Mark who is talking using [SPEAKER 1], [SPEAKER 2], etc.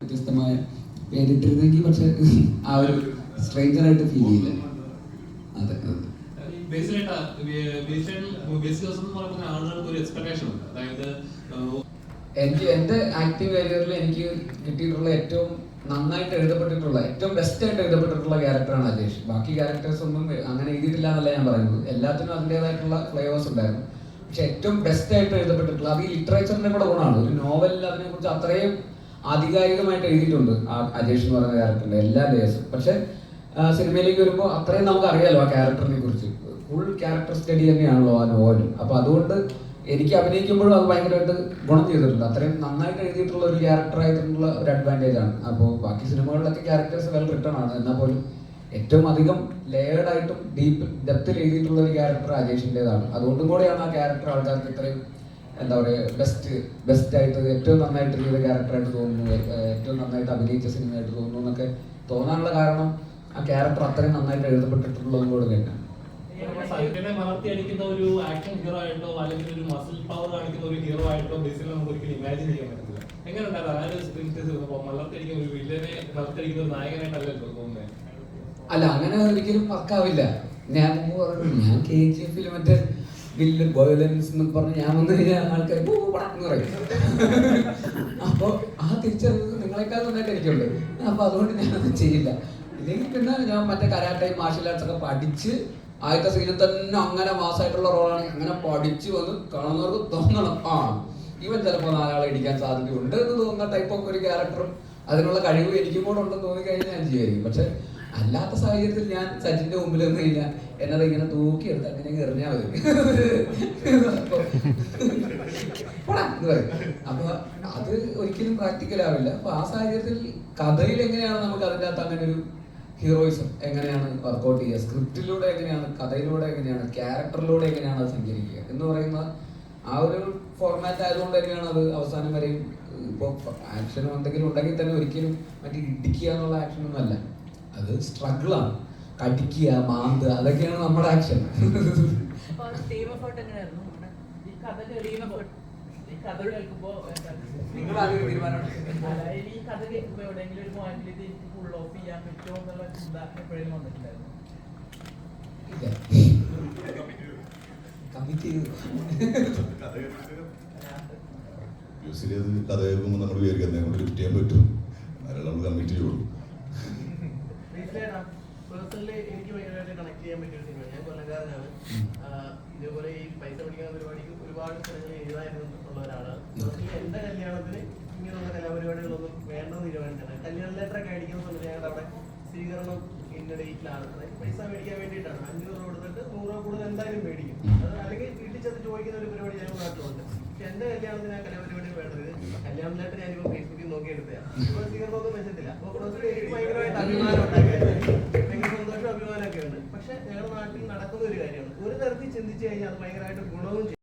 [SPEAKER 1] വ്യത്യസ്തമായ പേരിട്ടിരുന്നെങ്കിൽ പക്ഷെ ആ ഒരു സ്ട്രേഞ്ചർ ആയിട്ട് ഫീൽ ചെയ്യില്ല. അതെ എനിക്ക് എന്റെ ആക്ടീവ് കരിയറിൽ എനിക്ക് കിട്ടിയിട്ടുള്ള ഏറ്റവും നന്നായിട്ട് എഴുതപ്പെട്ടിട്ടുള്ള ഏറ്റവും ബെസ്റ്റ് ആയിട്ട് എഴുതപ്പെട്ടിട്ടുള്ള ക്യാരക്ടറാണ് അജേഷ്. ബാക്കി ക്യാരക്ടേഴ്സ് ഒന്നും അങ്ങനെ എഴുതിയിട്ടില്ല എന്നല്ല ഞാൻ പറയുന്നത്. എല്ലാത്തിനും അതിന്റെതായിട്ടുള്ള ഫ്ലേവേഴ്സ് ഉണ്ടായിരുന്നു. പക്ഷെ ഏറ്റവും ബെസ്റ്റ് ആയിട്ട് എഴുതപ്പെട്ടിട്ടുള്ള അത് ഈ ലിറ്ററേച്ചറിന്റെ കൂടെ ഗുണമാണ് ഒരു നോവലിൽ അതിനെക്കുറിച്ച് അത്രയും ആധികാരികമായിട്ട് എഴുതിയിട്ടുണ്ട്. ആ അജേഷ് എന്ന് പറയുന്ന ക്യാരക്ടറിന്റെ എല്ലാ ലേയേഴ്സും പക്ഷെ സിനിമയിലേക്ക് വരുമ്പോൾ അത്രയും നമുക്ക് അറിയാലോ ആ ക്യാരക്ടറിനെ കുറിച്ച്. ഫുൾ ക്യാരക്ടർ സ്റ്റഡി തന്നെയാണല്ലോ ആ നോവലും അപ്പൊ അതുകൊണ്ട് എനിക്ക് അഭിനയിക്കുമ്പോഴും അത് ഭയങ്കരമായിട്ട് ഗുണം ചെയ്തിട്ടുണ്ട്. അത്രയും നന്നായിട്ട് എഴുതിയിട്ടുള്ള ഒരു ക്യാരക്ടർ ആയിട്ടുള്ള ഒരു അഡ്വാന്റേജ് ആണ്. അപ്പോൾ ബാക്കി സിനിമകളിലൊക്കെ ക്യാരക്ടേഴ്സ് വെൽ റിട്ടേൺ ആണ്. എന്നാൽ പോലും ഏറ്റവും അധികം ലെയർഡ് ആയിട്ടും ഡീപ്പ് ഡെപ്തിൽ എഴുതിയിട്ടുള്ള ഒരു ക്യാരക്ടർ അജേഷിന്റെതാണ് അതുകൊണ്ടും കൂടെയാണ് ആ ക്യാരക്ടർ ആൾക്കാർക്ക് ഇത്രയും എന്താ പറയുക ബെസ്റ്റ് ബെസ്റ്റ് ആയിട്ട് ഏറ്റവും നന്നായിട്ട് ചെയ്ത ക്യാരക്ടറായിട്ട് തോന്നുന്നു. ഏറ്റവും നന്നായിട്ട് അഭിനയിച്ച സിനിമയായിട്ട് തോന്നുന്നു എന്നൊക്കെ തോന്നാനുള്ള കാരണം ആ ക്യാരക്ടർ അത്രയും നന്നായിട്ട് എഴുതപ്പെട്ടിട്ടുള്ളതും കൂടെ തന്നെയാണ്
[SPEAKER 2] സൈക്കിളിനെ വളർത്തി അടിക്കുന്ന ഒരു ആക്ഷൻ ഹീറോ ആയിട്ടോ അല്ലെങ്കിൽ ഒരു മസിൽ പവർ കാണിക്കുന്ന ഒരു ഹീറോ ആയിട്ടോ ബേസിൽ നമുക്ക് ഒരിക്കലും ഇമാജിൻ ചെയ്യാൻ പറ്റില്ല എങ്ങനെ ഉണ്ടായിരുന്നു ആ ഒരു സ്ക്രീൻ വളർത്തിയടിക്കുന്ന ഒരു വില്ലനെ വളർത്തിയടിക്കുന്ന ഒരു നായകനായിട്ടല്ലല്ലോ തോന്നുന്നത്
[SPEAKER 1] അല്ല അങ്ങനെ ഒരിക്കലും വർക്കാവില്ല ഞാൻ ഞാൻ കെ ജി എഫിൽ മറ്റേ വില്ല് വയലൻസ് എന്ന് പറഞ്ഞ് ഞാൻ വന്നു കഴിഞ്ഞാൽ ആൾക്കാർ "പോ, പോ, എന്ന് പറയും. അപ്പോൾ ആ തിരിച്ചറിവ് നിങ്ങളെക്കാൾ നന്നായിട്ട് എനിക്കുണ്ട്. അപ്പൊ അതുകൊണ്ട് ഞാനത് ചെയ്യില്ല. ഇല്ലെങ്കിൽ പിന്നെ ഞാൻ മറ്റേ കരാട്ടെ മാർഷൽ ആർട്സ് ഒക്കെ പഠിച്ച് ആദ്യത്തെ സീനിൽ തന്നെ അങ്ങനെ മാസമായിട്ടുള്ള റോളാണെങ്കിൽ അങ്ങനെ പഠിച്ച് വന്ന് കാണുന്നവർക്ക് തോന്നണം. ആ ഇവൻ ചിലപ്പോൾ നാലാളെ ഇടിക്കാൻ സാധ്യതയുണ്ട് എന്ന് തോന്നുന്ന ടൈപ്പ് ഓഫ് ഒരു ക്യാരക്ടറും അതിനുള്ള കഴിവ് എനിക്കും കൂടെ ഉണ്ടെന്ന് തോന്നിക്കഴിഞ്ഞാൽ ഞാൻ ചെയ്യുമായിരിക്കും. പക്ഷെ അല്ലാത്ത സാഹചര്യത്തിൽ ഞാൻ സച്ചിന്റെ മുമ്പിൽ ഒന്നുമില്ല എന്നത് ഇങ്ങനെ തൂക്കിയെടുത്ത് അങ്ങനെ എറിഞ്ഞാൽ മതി. അപ്പൊ അത് ഒരിക്കലും പ്രാക്ടിക്കൽ ആവില്ല. അപ്പൊ ആ സാഹചര്യത്തിൽ കഥയിൽ എങ്ങനെയാണ് നമുക്ക് അതിന്റെ അകത്ത് അങ്ങനെ ഒരു ഹീറോയിസം എങ്ങനെയാണ് വർക്കൗട്ട് ചെയ്യുക? സ്ക്രിപ്റ്റിലൂടെ എങ്ങനെയാണ് കഥയിലൂടെ എങ്ങനെയാണ് ക്യാരക്ടറിലൂടെ എങ്ങനെയാണ് അത് സഞ്ചരിക്കുക എന്ന് പറയുന്ന ആ ഒരു ഫോർമാറ്റ് ആയതുകൊണ്ട് തന്നെയാണ് അത് അവസാനം വരെയും ഇപ്പോൾ ആക്ഷൻ എന്തെങ്കിലും ഉണ്ടെങ്കിൽ തന്നെ ഒരിക്കലും മറ്റേ ഇടിക്കുക എന്നുള്ള ആക്ഷൻ ഒന്നും അല്ല. അത് സ്ട്രഗിളാണ് കടിക്കുക മാന്ത് അതൊക്കെയാണ് നമ്മുടെ ആക്ഷൻ കമ്മിറ്റ്
[SPEAKER 3] കഥ കേൾക്കുമ്പോൾ നമ്മൾ വിചാരിക്കുന്നത് ലിഫ്റ്റ് ചെയ്യാൻ പറ്റും. നമ്മൾ കമ്മിറ്റ് ചെയ്യുള്ളൂ.
[SPEAKER 4] പേഴ്സണലി എനിക്ക് ഭയങ്കരമായിട്ട് കണക്ട് ചെയ്യാൻ പറ്റിയ ഒരു സിനിമ ഞാൻ കൊല്ലക്കാരനാണ് ഇതേപോലെ ഈ പൈസ പിടിക്കുന്ന പരിപാടിക്ക് ഒരുപാട് സ്ഥലങ്ങൾ ഒരാളാണ് Personally എന്റെ കല്യാണത്തിന് ഇങ്ങനെയുള്ള കലാപരിപാടികളൊന്നും വേണ്ടെന്ന് തീരുമാനിച്ചാണ് കല്യാണ ലെറ്റർ ഒക്കെ അടിക്കുന്ന സമയത്ത് ഞങ്ങളുടെ അവിടെ സ്വീകരണം ഇന്ന ഡേറ്റിലാണ് പൈസ മേടിക്കാൻ വേണ്ടിയിട്ടാണ്. അഞ്ഞൂറ് രൂപ കൊടുത്തിട്ട് നൂറ് രൂപ കൂടുതൽ എന്തായാലും മേടിക്കും. അത് അല്ലെങ്കിൽ വീട്ടിൽ ചെന്ന് ചോദിക്കുന്ന ഒരു പരിപാടി ഞങ്ങൾ നാട്ടിലുണ്ട്. പക്ഷെ എന്റെ കല്യാണത്തിന് ആ കലാപരിപാടി വേണ്ടത് കല്യാണ ലെറ്റർ ഞാനിപ്പോ ഫേസ്ബുക്കിൽ നോക്കി എടുത്തതാണ് സ്വീകരണമൊന്നും വെച്ചിട്ടില്ല. അപ്പോൾ ഭയങ്കരമായിട്ട് അഭിമാനം ഉണ്ടാക്കിയത് ഭയങ്കര സന്തോഷം അഭിമാനമൊക്കെ ഉണ്ട് പക്ഷെ ഞങ്ങളുടെ നാട്ടിൽ നടക്കുന്ന ഒരു കാര്യമാണ് ഒരു തരത്തിൽ ചിന്തിച്ചു കഴിഞ്ഞാൽ അത് ഭയങ്കരമായിട്ട് ഗുണവും